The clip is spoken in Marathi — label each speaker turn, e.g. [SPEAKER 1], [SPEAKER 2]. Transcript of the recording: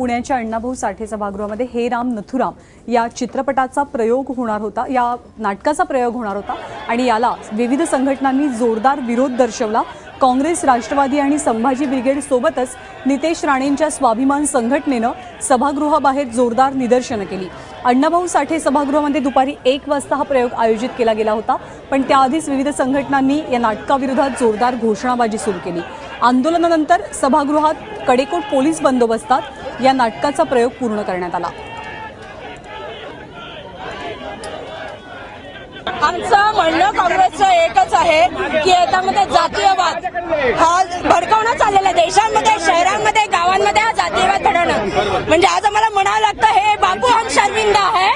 [SPEAKER 1] पुण्याच्या अण्णाभाऊ साठे सभागृहामध्ये हे राम नथुराम या चित्रपटाचा प्रयोग होणार होता या नाटकाचा प्रयोग होणार होता आणि याला विविध संघटनांनी जोरदार विरोध दर्शवला. काँग्रेस राष्ट्रवादी आणि संभाजी ब्रिगेड सोबतच नितेश राणेंच्या स्वाभिमान संघटनेनं सभागृहाबाहेर जोरदार निदर्शनं केली. अण्णाभाऊ साठे सभागृहामध्ये दुपारी एक वाजता हा प्रयोग आयोजित केला गेला होता पण त्याआधीच विविध संघटनांनी या नाटकाविरोधात जोरदार घोषणाबाजी सुरू केली. आंदोलनानंतर सभागृहात कडेकोट पोलीस बंदोबस्तात या नाटकाचा प्रयोग पूर्ण करण्यात आला.
[SPEAKER 2] आमचं म्हणणं काँग्रेसचं एकच आहे की याच्यामध्ये जातीयवाद हा भडकवणं चाललेला आहे. देशांमध्ये शहरांमध्ये गावांमध्ये हा जातीयवाद घडवणं म्हणजे आज आम्हाला म्हणावं लागतं हे बापू हम शर्मिंदा आहे